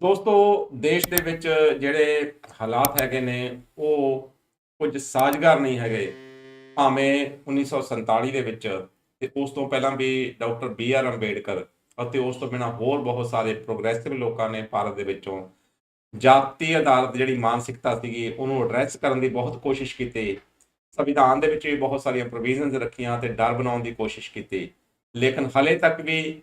ਦੋਸਤੋ, ਦੇਸ਼ ਦੇ ਵਿੱਚ ਜਿਹੜੇ ਹਾਲਾਤ ਹੈਗੇ ਨੇ, ਉਹ ਕੁਝ ਸਾਜ਼ਗਾਰ ਨਹੀਂ ਹੈਗੇ। ਭਾਵੇਂ 1947 ਦੇ ਵਿੱਚ ਤੇ ਉਸ ਤੋਂ ਪਹਿਲਾਂ ਵੀ ਡਾਕਟਰ ਬੀ ਆਰ ਅੰਬੇਡਕਰ ਅਤੇ ਉਸ ਤੋਂ ਬਿਨਾਂ ਹੋਰ ਬਹੁਤ ਸਾਰੇ ਪ੍ਰੋਗਰੈਸਿਵ ਲੋਕਾਂ ਨੇ ਭਾਰਤ ਦੇ ਵਿੱਚੋਂ ਜਾਤੀ ਆਧਾਰਿਤ ਜਿਹੜੀ ਮਾਨਸਿਕਤਾ ਸੀਗੀ, ਉਹਨੂੰ ਐਡਰੈਸ ਕਰਨ ਦੀ ਬਹੁਤ ਕੋਸ਼ਿਸ਼ ਕੀਤੀ। ਸੰਵਿਧਾਨ ਦੇ ਵਿੱਚ ਵੀ ਬਹੁਤ ਸਾਰੀਆਂ ਪ੍ਰੋਵੀਜ਼ਨਸ ਰੱਖੀਆਂ ਤੇ ਡਰ ਬਣਾਉਣ ਦੀ ਕੋਸ਼ਿਸ਼ ਕੀਤੀ। ਲੇਕਿਨ ਹਲੇ ਤੱਕ ਵੀ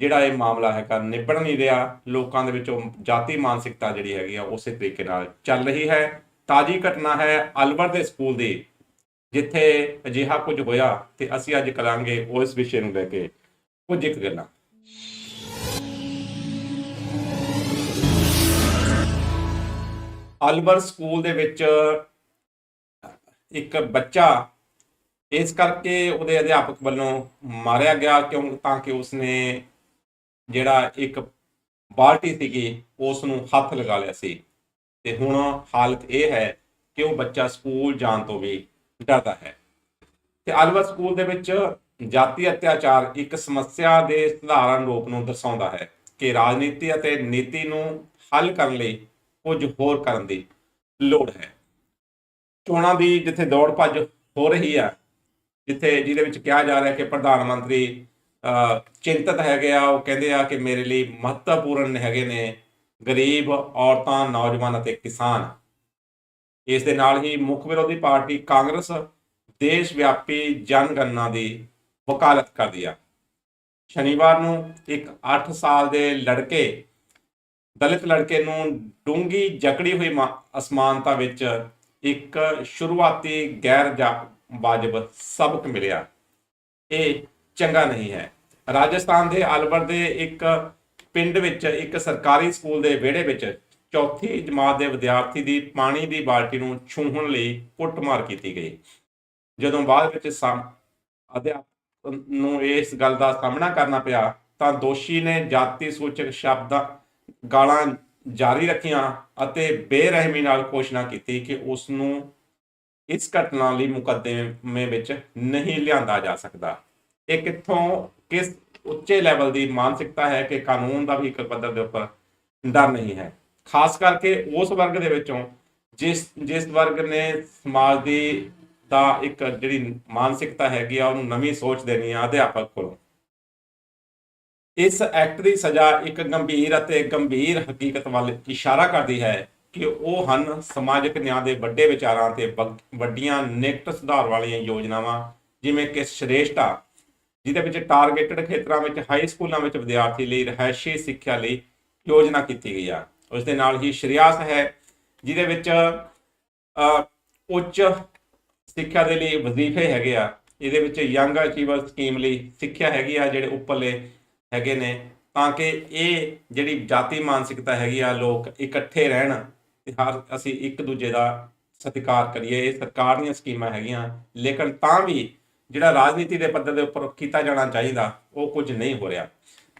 ਜਿਹੜਾ ਇਹ ਮਾਮਲਾ ਹੈਗਾ ਨਿਬੜ ਨਹੀਂ ਰਿਹਾ, ਲੋਕਾਂ ਦੇ ਵਿੱਚੋਂ ਜਾਤੀ ਮਾਨਸਿਕਤਾ ਜਿਹੜੀ ਹੈਗੀ ਆ, ਉਸੇ ਤਰੀਕੇ ਨਾਲ ਚੱਲ ਰਹੀ ਹੈ। ਤਾਜੀ ਘਟਨਾ ਹੈ ਅਲਵਰ ਦੇ ਸਕੂਲ ਦੀ, ਜਿੱਥੇ ਅਜਿਹਾ ਕੁਝ ਹੋਇਆ ਤੇ ਅਸੀਂ ਅੱਜ ਕਰਾਂਗੇ ਉਸ ਵਿਸ਼ੇ ਨੂੰ ਲੈ ਕੇ ਕੁਝ ਇੱਕ ਗੱਲਾਂ। ਅਲਵਰ ਸਕੂਲ ਦੇ ਵਿੱਚ ਇੱਕ ਬੱਚਾ, ਇਸ ਕਰਕੇ ਉਹਦੇ ਅਧਿਆਪਕ ਵੱਲੋਂ ਮਾਰਿਆ ਗਿਆ ਕਿਉਂ, ਤਾਂ ਕਿ ਉਸਨੇ ਜਿਹੜਾ ਇੱਕ ਬਾਲਟੀ ਸੀਗੀ ਉਸ ਨੂੰ ਹੱਥ ਲਗਾ ਲਿਆ ਸੀ। ਤੇ ਹੁਣ ਹਾਲਤ ਇਹ ਹੈ ਕਿ ਉਹ ਬੱਚਾ ਸਕੂਲ ਜਾਣ ਤੋਂ ਵੀ ਡਰਦਾ ਹੈ। ਤੇ ਅਲਵਰ ਸਕੂਲ ਦੇ ਵਿੱਚ ਜਾਤੀ ਅਤਿਆਚਾਰ ਇੱਕ ਸਮੱਸਿਆ ਦੇ ਸਧਾਰਨ ਰੂਪ ਨੂੰ ਦਰਸਾਉਂਦਾ ਹੈ ਕਿ ਰਾਜਨੀਤੀ ਅਤੇ ਨੀਤੀ ਨੂੰ ਹੱਲ ਕਰਨ ਲਈ ਕੁਝ ਹੋਰ ਕਰਨ ਦੀ ਲੋੜ ਹੈ। ਚੋਣਾਂ ਦੀ ਜਿੱਥੇ ਦੌੜ ਭੱਜ ਹੋ ਰਹੀ ਹੈ, ਜਿੱਥੇ ਜਿਹਦੇ ਵਿੱਚ ਕਿਹਾ ਜਾ ਰਿਹਾ ਕਿ ਪ੍ਰਧਾਨ ਮੰਤਰੀ ਚਿੰਤਤ ਹੈਗੇ ਆ, ਉਹ ਕਹਿੰਦੇ ਆ ਕਿ ਮੇਰੇ ਲਈ ਮਹੱਤਵਪੂਰਨ ਹੈਗੇ ਨੇ ਗਰੀਬ ਔਰਤਾਂ, ਨੌਜਵਾਨ ਅਤੇ ਕਿਸਾਨ। ਇਸ ਦੇ ਨਾਲ ਹੀ ਮੁੱਖ ਵਿਰੋਧੀ ਪਾਰਟੀ ਕਾਂਗਰਸ ਦੇਸ਼ ਵਿਆਪੀ ਜਨਗਣਨਾ ਦੀ ਵਕਾਲਤ ਕਰਦੀ ਆ। ਸ਼ਨੀਵਾਰ ਨੂੰ ਇੱਕ 8 ਸਾਲ ਦੇ ਲੜਕੇ, ਦਲਿਤ ਲੜਕੇ ਨੂੰ ਡੂੰਗੀ ਜਕੜੀ ਹੋਈ ਮਾ- ਅਸਮਾਨਤਾ ਵਿੱਚ ਇੱਕ ਸ਼ੁਰੂਆਤੀ ਗੈਰ ਜਾ- ਵਾਜਬ ਸਬਕ ਮਿਲਿਆ। ਇਹ ਚੰਗਾ ਨਹੀਂ ਹੈ। ਰਾਜਸਥਾਨ ਦੇ ਅਲਵਰ ਦੇ ਇੱਕ ਪਿੰਡ ਵਿੱਚ, ਇੱਕ ਸਰਕਾਰੀ ਸਕੂਲ ਦੇ ਵਿਹੜੇ ਵਿੱਚ ਚੌਥੀ ਜਮਾਤ ਦੇ ਵਿਦਿਆਰਥੀ ਦੀ ਪਾਣੀ ਦੀ ਬਾਲਟੀ ਨੂੰ ਛੂਹਣ ਲਈ ਕੁੱਟਮਾਰ ਕੀਤੀ ਗਈ। ਜਦੋਂ ਬਾਅਦ ਵਿੱਚ ਅਧਿਆਪਕ ਨੂੰ ਇਸ ਗੱਲ ਦਾ ਸਾਹਮਣਾ ਕਰਨਾ ਪਿਆ, ਤਾਂ ਦੋਸ਼ੀ ਨੇ ਜਾਤੀ ਸੂਚਕ ਸ਼ਬਦਾਂ, ਗਾਲਾਂ ਜਾਰੀ ਰੱਖੀਆਂ ਅਤੇ ਬੇਰਹਿਮੀ ਨਾਲ ਘੋਸ਼ਣਾ ਕੀਤੀ ਕਿ ਉਸ ਨੂੰ ਇਸ ਘਟਨਾ ਲਈ ਮੁਕੱਦਮੇ ਵਿੱਚ ਨਹੀਂ ਲਿਆਂਦਾ ਜਾ ਸਕਦਾ। ਇਹ ਕਿੱਥੋਂ, ਕਿਸ ਉੱਚੇ ਲੈਵਲ ਦੀ ਮਾਨਸਿਕਤਾ ਹੈ ਕਿ ਕਾਨੂੰਨ ਦਾ ਵੀ ਇੱਕ ਪੱਧਰ ਦੇ ਉੱਪਰ ਡਰ ਨਹੀਂ ਹੈ। ਖਾਸ ਕਰਕੇ ਉਸ ਵਰਗ ਦੇ ਵਿੱਚੋਂ ਜਿਸ ਜਿਸ ਵਰਗ ਨੇ ਸਮਾਜ ਦੀ, ਦਾ ਇੱਕ ਜਿਹੜੀ ਮਾਨਸਿਕਤਾ ਹੈਗੀ ਆ, ਉਹਨੂੰ ਨਵੀਂ ਸੋਚ ਦੇਣੀ ਆ ਅਧਿਆਪਕ ਕੋਲੋਂ। ਇਸ ਐਕਟ ਦੀ ਸਜ਼ਾ ਇੱਕ ਗੰਭੀਰ ਅਤੇ ਗੰਭੀਰ ਹਕੀਕਤ ਵੱਲ ਇਸ਼ਾਰਾ ਕਰਦੀ ਹੈ ਕਿ ਉਹ ਹਨ ਸਮਾਜਿਕ ਨਿਆਂ ਦੇ ਵੱਡੇ ਵਿਚਾਰਾਂ ਤੇ ਵੱਡੀਆਂ ਨਿਕਟ ਸੁਧਾਰ ਵਾਲੀਆਂ ਯੋਜਨਾਵਾਂ, ਜਿਵੇਂ ਕਿ ਸ਼੍ਰੇਸ਼ਟਾ ਜਿਹਦੇ ਵਿੱਚ ਟਾਰਗੇਟਡ ਖੇਤਰਾਂ ਵਿੱਚ ਹਾਈ ਸਕੂਲਾਂ ਵਿੱਚ ਵਿਦਿਆਰਥੀ ਲਈ ਰਹਿਸ਼ੀ ਸਿੱਖਿਆ ਲਈ ਯੋਜਨਾ ਕੀਤੀ ਗਈ ਆ। ਉਸ ਦੇ ਨਾਲ ਹੀ ਸ਼੍ਰਿਆਸ ਹੈ, ਜਿਹਦੇ ਵਿੱਚ ਉੱਚ ਸਿੱਖਿਆ ਦੇ ਲਈ ਵਜ਼ੀਫੇ ਹੈਗੇ ਆ। ਇਹਦੇ ਵਿੱਚ ਯੰਗ ਅਚੀਵਰ ਸਕੀਮ ਲਈ ਸਿੱਖਿਆ ਹੈਗੀ ਆ, ਜਿਹੜੇ ਉੱਪਰਲੇ ਹੈਗੇ ਨੇ, ਤਾਂ ਕਿ ਇਹ ਜਿਹੜੀ ਜਾਤੀ ਮਾਨਸਿਕਤਾ ਹੈਗੀ ਆ, ਲੋਕ ਇਕੱਠੇ ਰਹਿਣ ਤੇ ਹਰ ਅਸੀਂ ਇੱਕ ਦੂਜੇ ਦਾ ਸਤਿਕਾਰ ਕਰੀਏ। ਇਹ ਸਰਕਾਰ ਦੀਆਂ ਸਕੀਮਾਂ ਹੈਗੀਆਂ, ਲੇਕਿਨ ਤਾਂ ਵੀ ਜਿਹੜਾ ਰਾਜਨੀਤੀ ਦੇ ਪੱਧਰ ਦੇ ਉੱਪਰ ਕੀਤਾ ਜਾਣਾ ਚਾਹੀਦਾ, ਉਹ ਕੁਝ ਨਹੀਂ ਹੋ ਰਿਹਾ।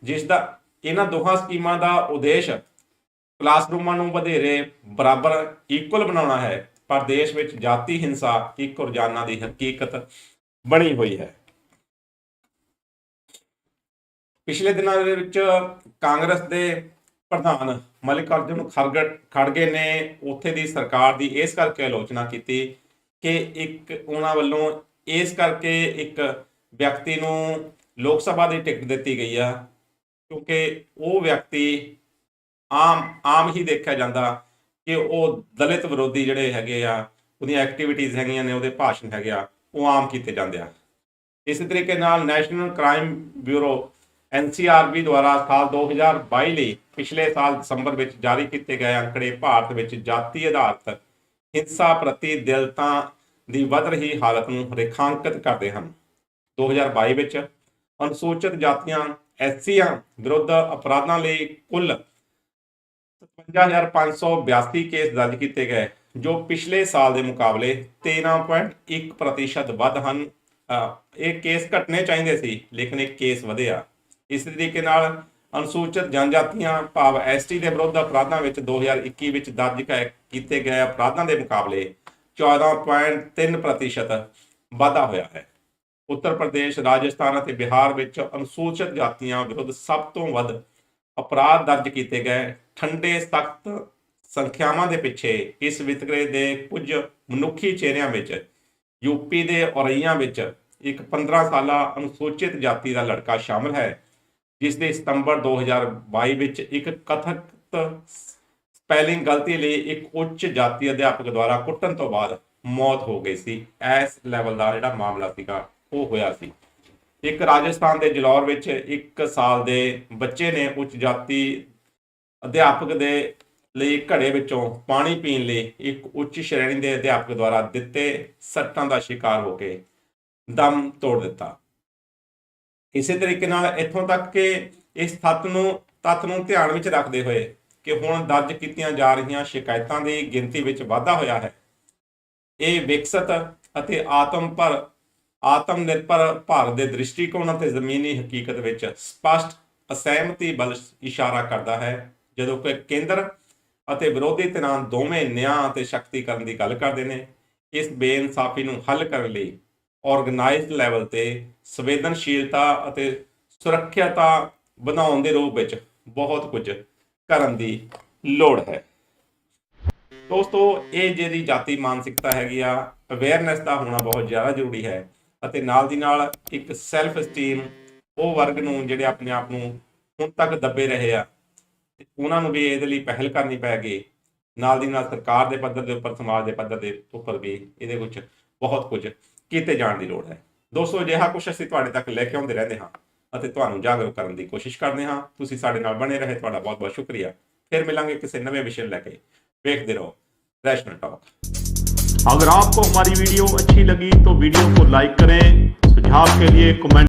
ਜਿਸ ਦਾ ਇਹਨਾਂ ਦੋਹਾਂ ਸਕੀਮਾਂ ਦਾ ਉਦੇਸ਼ ਕਲਾਸਰੂਮਾਂ ਨੂੰ ਵਧੇਰੇ ਬਰਾਬਰ ਇਕੁਅਲ ਬਣਾਉਣਾ ਹੈ, ਪਰ ਦੇਸ਼ ਵਿੱਚ ਜਾਤੀ ਹਿੰਸਾ ਇੱਕ ਰੋਜ਼ਾਨਾ ਦੀ ਹਕੀਕਤ ਬਣੀ ਹੋਈ ਹੈ। ਪਿਛਲੇ ਦਿਨਾਂ ਦੇ ਵਿੱਚ ਕਾਂਗਰਸ ਦੇ ਪ੍ਰਧਾਨ ਮਲਿਕਾਰਜੁਨ ਖਰਗੜ ਖੜਗੇ ਨੇ ਉੱਥੇ ਦੀ ਸਰਕਾਰ ਦੀ ਇਸ ਕਰਕੇ ਆਲੋਚਨਾ ਕੀਤੀ ਕਿ ਇੱਕ ਉਹਨਾਂ ਵੱਲੋਂ ਇਸ ਕਰਕੇ ਇੱਕ ਵਿਅਕਤੀ ਨੂੰ ਲੋਕ ਸਭਾ ਦੀ ਟਿਕਟ ਦਿੱਤੀ ਗਈ ਆ, ਕਿਉਂਕਿ ਉਹ ਵਿਅਕਤੀ ਆਮ ਆਮ ਹੀ ਦੇਖਿਆ ਜਾਂਦਾ ਕਿ ਉਹ ਦਲਿਤ ਵਿਰੋਧੀ ਜਿਹੜੇ ਹੈਗੇ ਆ, ਉਹਦੀਆਂ ਐਕਟੀਵਿਟੀਜ਼ ਹੈਗੀਆਂ ਨੇ, ਉਹਦੇ ਭਾਸ਼ਣ ਹੈਗੇ ਆ, ਉਹ ਆਮ ਕੀਤੇ ਜਾਂਦੇ ਆ। ਇਸੇ ਤਰੀਕੇ ਨਾਲ ਨੈਸ਼ਨਲ ਕ੍ਰਾਈਮ ਬਿਊਰੋ ਐਨਸੀਆਰਬੀ ਦੁਆਰਾ ਸਾਲ 2022 ਲਈ ਪਿਛਲੇ ਸਾਲ ਦਸੰਬਰ ਵਿੱਚ ਜਾਰੀ ਕੀਤੇ ਗਏ ਅੰਕੜੇ ਭਾਰਤ ਵਿੱਚ ਜਾਤੀ ਆਧਾਰਿਤ ਹਿੰਸਾ ਪ੍ਰਤੀ ਦਿਲਤਾ ਦੀ ਵੱਧ ਰਹੀ ਹਾਲਤ ਨੂੰ ਰੇਖਾਂਕਿਤ ਕਰਦੇ ਹਨ। 2022 ਵਿੱਚ ਅਨੁਸੂਚਿਤ ਜਾਤੀਆਂ ਐਸਸੀਆਂ ਵਿਰੁੱਧ ਅਪਰਾਧਾਂ ਲਈ ਕੁੱਲ 57582 ਕੇਸ ਦਰਜ ਕੀਤੇ ਗਏ, ਜੋ ਪਿਛਲੇ ਸਾਲ ਦੇ ਮੁਕਾਬਲੇ 13.1% ਵੱਧ ਹਨ। ਇਹ ਕੇਸ ਘਟਨੇ ਚਾਹੀਦੇ ਸੀ, ਲੇਕਿਨ ਇਹ ਕੇਸ ਵਧਿਆ। ਇਸ ਤਰੀਕੇ ਨਾਲ ਅਨੁਸੂਚਿਤ ਜਨਜਾਤੀਆਂ ਭਾਵ ਐਸਟੀ ਦੇ ਵਿਰੁੱਧ ਅਪਰਾਧਾਂ ਵਿੱਚ 2021 ਵਿੱਚ ਦਰਜ ਕੀਤੇ ਗਏ ਅਪਰਾਧਾਂ ਦੇ ਮੁਕਾਬਲੇ 14.3% ਵਾਧਾ ਹੋਇਆ ਹੈ। ਉੱਤਰ ਪ੍ਰਦੇਸ਼, ਰਾਜਸਥਾਨ ਅਤੇ ਬਿਹਾਰ ਵਿੱਚ ਅਨੁਸੂਚਿਤ ਜਾਤੀਆਂ ਵਿਰੁੱਧ ਸਭ ਤੋਂ ਵੱਧ ਅਪਰਾਧ ਦਰਜ ਕੀਤੇ ਗਏ। ਠੰਡੇ, ਸਖਤ ਸੰਖਿਆਵਾਂ ਦੇ ਪਿੱਛੇ ਇਸ ਵਿਤਕਰੇ ਦੇ ਕੁਝ ਮਨੁੱਖੀ ਚਿਹਰਿਆਂ ਵਿੱਚ ਯੂਪੀ ਦੇ ਔਰਈਆਂ ਵਿੱਚ ਇੱਕ 15 ਸਾਲਾ ਅਨੁਸੂਚਿਤ ਜਾਤੀ ਦਾ ਲੜਕਾ ਸ਼ਾਮਲ ਹੈ ਜਿਸ ਦੇ ਸਤੰਬਰ 2022 ਵਿੱਚ ਇੱਕ ਕਥਕ ਸਪੈਲਿੰਗ ਗਲਤੀ ਲਈ ਇੱਕ ਉੱਚ ਜਾਤੀ ਅਧਿਆਪਕ ਦੁਆਰਾ ਕੁੱਟਣ ਤੋਂ ਬਾਅਦ ਮੌਤ ਹੋ ਗਈ ਸੀ। ਇਸ ਲੈਵਲ ਦਾ ਜਿਹੜਾ ਮਾਮਲਾ ਸੀਗਾ, ਉਹ ਹੋਇਆ ਸੀ। ਇੱਕ ਰਾਜਸਥਾਨ ਦੇ ਜਲੌਰ ਵਿੱਚ ਇੱਕ ਸਾਲ ਦੇ ਬੱਚੇ ਨੇ ਉੱਚ ਜਾਤੀ ਅਧਿਆਪਕ ਦੇ ਲਈ ਘੜੇ ਵਿੱਚੋਂ ਪਾਣੀ ਪੀਣ ਲਈ ਇੱਕ ਉੱਚ ਸ਼੍ਰੇਣੀ ਦੇ ਅਧਿਆਪਕ ਦੁਆਰਾ ਦਿੱਤੇ ਸੱਟਾਂ ਦਾ ਸ਼ਿਕਾਰ ਹੋ ਕੇ ਦਮ ਤੋੜ ਦਿੱਤਾ। ਇਸੇ ਤਰੀਕੇ ਨਾਲ ਇੱਥੋਂ ਤੱਕ ਕਿ ਇਸ ਤੱਤ ਨੂੰ ਤੱਤ ਨੂੰ ਧਿਆਨ ਵਿੱਚ ਰੱਖਦੇ ਹੋਏ ਕਿ ਹੁਣ ਦਰਜ ਕੀਤੀਆਂ ਜਾ ਰਹੀਆਂ ਸ਼ਿਕਾਇਤਾਂ ਦੀ ਗਿਣਤੀ ਵਿੱਚ ਵਾਧਾ ਹੋਇਆ ਹੈ। ਇਹ ਵਿਕਸਤ ਅਤੇ ਆਤਮ ਪਰ ਆਤਮ ਨਿਰਭਰ ਭਾਰਤ ਦੇ ਦ੍ਰਿਸ਼ਟੀਕੋਣ ਅਤੇ ਜ਼ਮੀਨੀ ਹਕੀਕਤ ਵਿੱਚ ਸਪਸ਼ਟ ਅਸਹਿਮਤੀ ਵੱਲ ਇਸ਼ਾਰਾ ਕਰਦਾ ਹੈ, ਜਦੋਂ ਕਿ ਕੇਂਦਰ ਅਤੇ ਵਿਰੋਧੀ ਧਿਰਾਂ ਦੋਵੇਂ ਨਿਆਂ ਅਤੇ ਸ਼ਕਤੀਕਰਨ ਦੀ ਗੱਲ ਕਰਦੇ ਨੇ। ਇਸ ਬੇਇਨਸਾਫੀ ਨੂੰ ਹੱਲ ਕਰਨ ਲਈ ਆਰਗੇਨਾਈਜ਼ਡ ਲੈਵਲ ਤੇ ਸੰਵੇਦਨਸ਼ੀਲਤਾ ਅਤੇ ਸੁਰੱਖਿਅਤਾ ਬਣਾਉਣ ਦੇ ਰੂਪ ਵਿੱਚ ਬਹੁਤ ਕੁਝ ਕਰਨ ਦੀ ਲੋੜ ਹੈ। ਦੋਸਤੋ, ਇਹ ਜਿਹੜੀ ਜਾਤੀ ਮਾਨਸਿਕਤਾ ਹੈਗੀ ਆ ਅਵੇਅਰਨੈਸ ਦਾ ਹੋਣਾ ਬਹੁਤ ਜ਼ਿਆਦਾ ਜ਼ਰੂਰੀ ਹੈ ਅਤੇ ਨਾਲ ਦੀ ਨਾਲ ਇੱਕ ਸੈਲਫ esteem ਉਹ ਵਰਗ ਨੂੰ ਜਿਹੜੇ ਆਪਣੇ ਆਪ ਨੂੰ ਹੁਣ ਤੱਕ ਦੱਬੇ ਰਹੇ ਆ, ਉਹਨਾਂ ਨੂੰ ਵੀ ਇਹਦੇ ਲਈ ਪਹਿਲ ਕਰਨੀ ਪੈਗੀ। ਨਾਲ ਦੀ ਨਾਲ ਸਰਕਾਰ ਦੇ ਪੱਧਰ ਦੇ ਉੱਪਰ, ਸਮਾਜ ਦੇ ਪੱਧਰ ਦੇ ਉੱਪਰ ਵੀ ਇਹਦੇ ਵਿੱਚ ਬਹੁਤ ਕੁਝ ਕੀਤੇ ਜਾਣ ਦੀ ਲੋੜ ਹੈ। ਦੋਸਤੋ, ਅਜਿਹਾ ਕੁਝ ਅਸੀਂ ਤੁਹਾਡੇ ਤੱਕ ਲੈ ਕੇ ਆਉਂਦੇ ਰਹਿੰਦੇ ਹਾਂ। ਅਤੇ ਤੁਹਾਨੂੰ ਜਾਗਰੂਕ ਕਰਨ ਦੀ ਕੋਸ਼ਿਸ਼ ਕਰਦੇ ਹਾਂ ਤੁਸੀਂ ਸਾਡੇ ਨਾਲ ਬਣੇ ਰਹੇ ਤੁਹਾਡਾ ਬਹੁਤ ਬਹੁਤ ਸ਼ੁਕਰੀਆ ਫਿਰ ਮਿਲਾਂਗੇ ਕਿਸੇ ਨਵੇਂ ਵਿਸ਼ੇ ਨੂੰ ਲੈ ਕੇ ਵੇਖਦੇ ਰਹੋ ਰੈਸ਼ਨਲ ਟਾਕ अगर आपको हमारी वीडियो अच्छी लगी तो वीडियो को लाइक करें सुझाव के लिए कमेंट